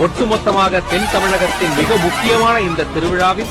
ஒட்டுமொத்தமாக தென் தமிழகத்தின் மிக முக்கியமான இந்த திருவிழாவில்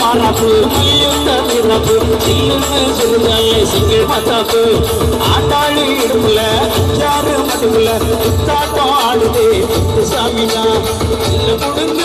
மரபு நீந்த மிரபு நீன்னு சிறுதாயே சிங்கி மதப்பு ஆட்டாளி இடுப்புல யாரு மதுப்புல தாட்டம் ஆடுதே சாமியா இல்ல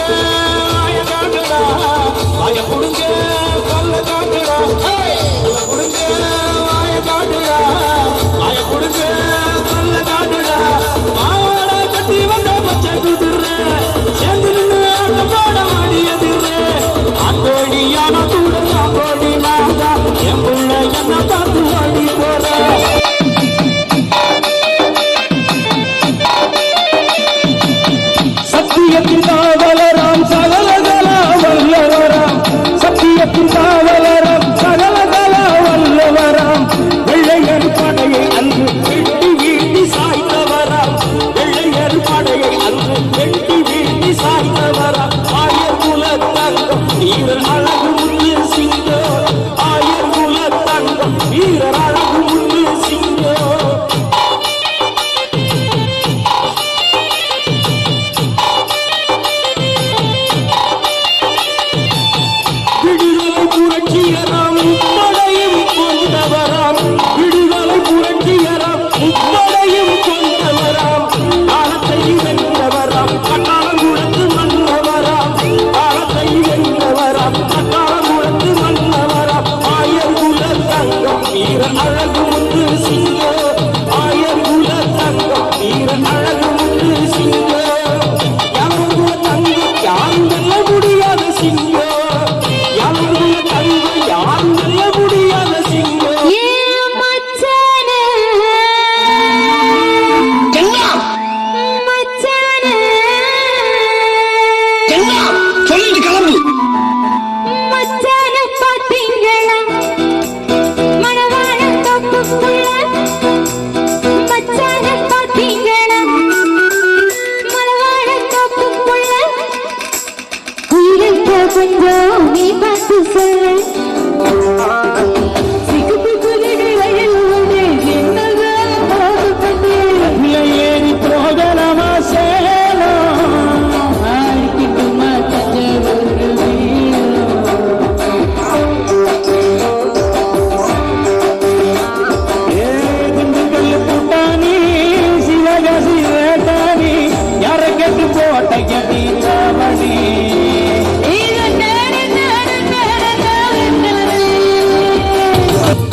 கோட்டையடி காவடி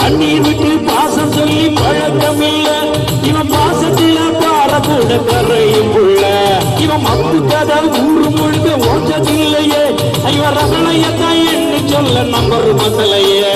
அண்ணி விட்டு பாசம் சொல்லி பழக்கம் இல்ல இவன் பாசத்துல பாற கூட கரையும் உள்ள இவன் மத்து கதை ஊரு முழுக்க ஓட்டதில்லையே இவன் ரசனையத்தான் என்று சொல்ல நம்பர் மத்தலையே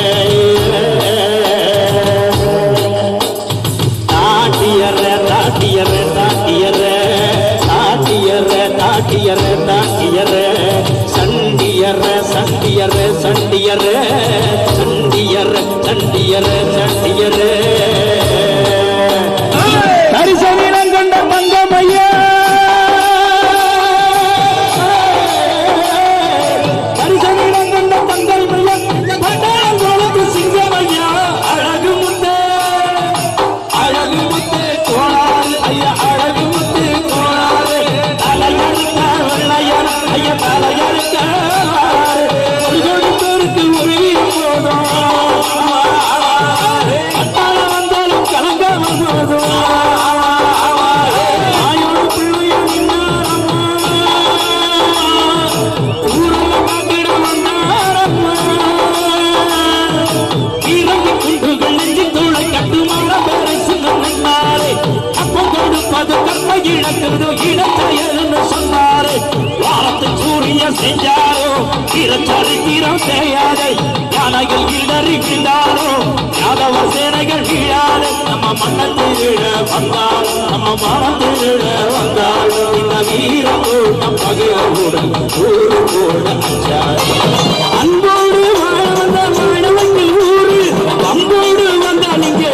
ಮಾಧವ ஆத்திரம் தெரியாதே யானைகள் இடறிக்கின்றாரோ யாதவ சேனைகள் வீழாத நம்ம மன்னத்தில் விழ வந்தால் நம்ம மனத்தில் விழ வந்தால் இந்த வீர கூட்டம் பகையோடு ஊரு கூட அன்போடு வாழ வந்த மாணவங்கள் ஊரு அம்போடு வந்தால் இங்கே